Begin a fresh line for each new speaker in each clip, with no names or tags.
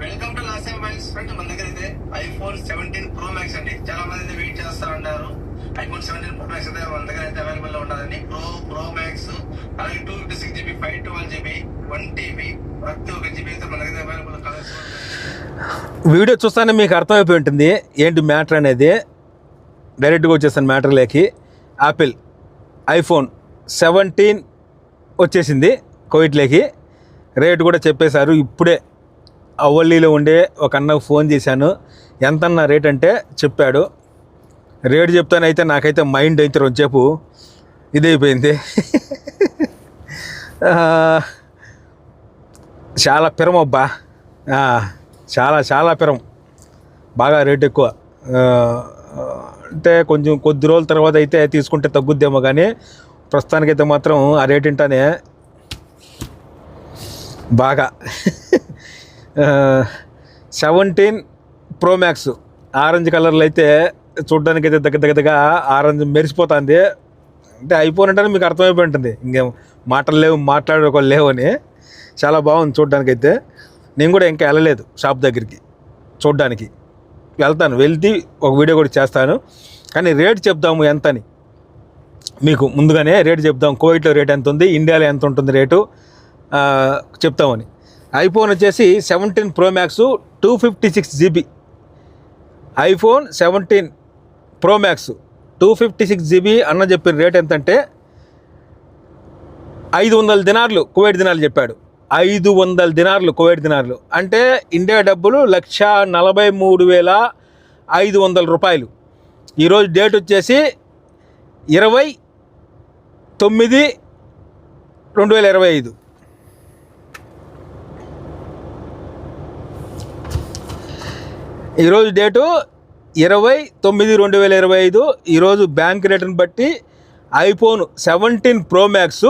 Welcome to last mobiles friend మన దగ్గర అయితే ఐఫోన్ సెవెంటీన్ ప్రో మ్యాక్స్ అండి. చాలా మంది అయితే వెయిట్ చేస్తా ఉన్నారు ఐఫోన్ సెవెంటీన్ ప్రో మ్యాక్స్ అయితే మన దగ్గర అయితే అవైలబుల్లో ఉంటుందండి ప్రో ప్రో మ్యాక్స్ అలాగే two fifty six GB five twelve GB one TB ప్రతి ఒక్క జీబీ అయితే మన దగ్గర అవైలబుల్ కలర్స్
వీడియో చూస్తానే మీకు అర్థమైపోయి ఉంటుంది. ఏంటి మ్యాటర్ అనేది? డైరెక్ట్గా వచ్చేసాను మ్యాటర్లోకి యాపిల్ ఐఫోన్ సెవెంటీన్ వచ్చేసింది. కోవిడ్లోకి రేట్ కూడా చెప్పేశారు. ఇప్పుడే అవల్లీలో ఉండే ఒక అన్నకు ఫోన్ చేశాను. ఎంతన్న రేట్ అంటే చెప్పాడు. రేట్ చెప్తానైతే నాకైతే మైండ్ అయితే రొంచేపు ఇదైపోయింది. చాలా పిరం అబ్బా. చాలా చాలా పిరం. బాగా రేట్ ఎక్కువ. అంటే కొంచెం కొద్ది రోజుల తర్వాత అయితే తీసుకుంటే తగ్గుద్దేమో కానీ ప్రస్తుతానికైతే మాత్రం ఆ రేట్ ఇంటానే. బాగా. సెవెంటీన్ ప్రో మ్యాక్స్ ఆరెంజ్ కలర్లో అయితే చూడడానికి అయితే దగ్గర దగ్గరగా ఆరెంజ్ మెరిసిపోతుంది. అంటే ఐఫోన్ మీకు అర్థమైపోయి ఉంటుంది. ఇంకేం మాటలు లేవు మాట్లాడుకో లేవు అని. చాలా బాగుంది చూడడానికి అయితే నేను కూడా ఇంకా వెళ్ళలేదు షాప్ దగ్గరికి చూడడానికి. వెళ్తాను వెళ్తే ఒక వీడియో కూడా చేస్తాను. కానీ రేట్ చెప్దాము ఎంత అని మీకు ముందుగానే రేట్ చెప్దాం. కోవిడ్లో రేట్ ఎంత ఉంది ఇండియాలో ఎంత ఉంటుంది రేటు? చెప్తామని. ఐఫోన్ వచ్చేసి seventeen pro max two fifty six GB. IPhone seventeen pro max two fifty six GB. అన్న చెప్పిన రేట్ ఎంతంటే ఐదు వందల దినార్లు కువైట్ దినాలు చెప్పాడు. ఐదు వందల దినార్లు కువైట్ దినార్లు. అంటే ఇండియా డబ్బులు లక్ష నలభై మూడు వేల ఐదు వందల రూపాయలు. ఈరోజు డేట్ వచ్చేసి ఇరవై తొమ్మిది రెండు వేల ఇరవై ఐదు. ఈరోజు డేటు ఇరవై తొమ్మిది రెండు వేల ఇరవై ఐదు. ఈరోజు బ్యాంక్ రేటును బట్టి iPhone seventeen pro max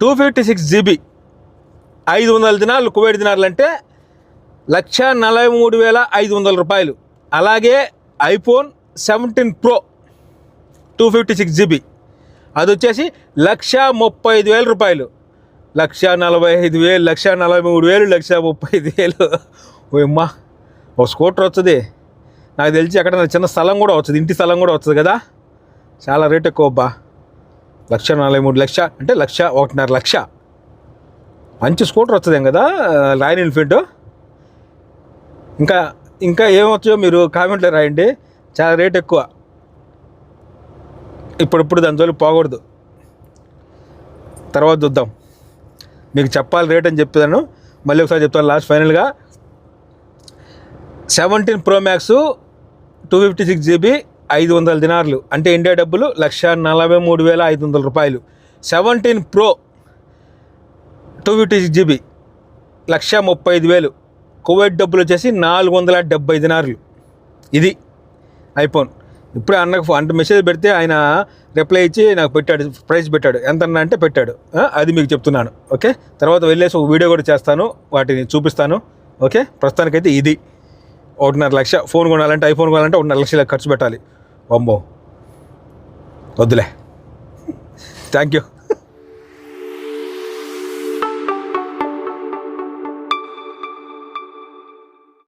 two fifty six GB ఐదు వందల దినాలు కువైట్ దినాలు అంటే లక్ష నలభై మూడు వేల ఐదు వందల రూపాయలు. అలాగే iPhone seventeen pro two fifty six GB. అది వచ్చేసి లక్ష ముప్పై ఐదు వేల రూపాయలు. లక్ష నలభై ఐదు వేలు లక్ష నలభై మూడు వేలు లక్ష ముప్పై ఐదు వేలు. ఓయమ్మా ఒక స్కూటర్ వస్తుంది. నాకు తెలిసి అక్కడ చిన్న స్థలం కూడా వస్తుంది. ఇంటి స్థలం కూడా వస్తుంది కదా? చాలా రేట్ ఎక్కువ అబ్బా. లక్ష నలభై మూడు లక్ష అంటే లక్ష ఒకటిన్నర లక్ష. మంచి స్కూటర్ వస్తుందేం కదా? Royal Enfield. ఇంకా ఇంకా ఏమొచ్చో మీరు కామెంట్లో రాయండి. చాలా రేట్ ఎక్కువ. ఇప్పుడిప్పుడు దాని జోలికి పోకూడదు. తర్వాత చూద్దాం. మీకు చెప్పాలి రేట్ అని చెప్తాను మళ్ళీ ఒకసారి చెప్తాను లాస్ట్ ఫైనల్గా. Seventeen pro max two fifty six GB ఐదు వందల దినార్లు. అంటే ఇండియా డబ్బులు లక్ష నలభై మూడు వేల ఐదు వందల రూపాయలు. Seventeen pro two fifty six GB lakh ముప్పై ఐదు వేలు. కువైట్ డబ్బులు వచ్చేసి నాలుగు వందల డెబ్బై దినార్లు. ఇది ఐఫోన్. ఇప్పుడే అన్నకు అంటే మెసేజ్ పెడితే ఆయన రిప్లై ఇచ్చి నాకు పెట్టాడు ప్రైస్ పెట్టాడు. ఎంత అన్నా అంటే పెట్టాడు. అది మీకు చెప్తున్నాను. ఓకే? తర్వాత వెళ్ళేసి ఒక వీడియో కూడా చేస్తాను. వాటిని చూపిస్తాను. ఓకే? ప్రస్తుతానికైతే ఇది. ఒకటిన్నర లక్ష ఫోన్ కొనాలంటే ఐఫోన్ కొనాలంటే ఒకటిన్నర లక్షల ఖర్చు పెట్టాలి. అమ్మో వద్దులే. Thank you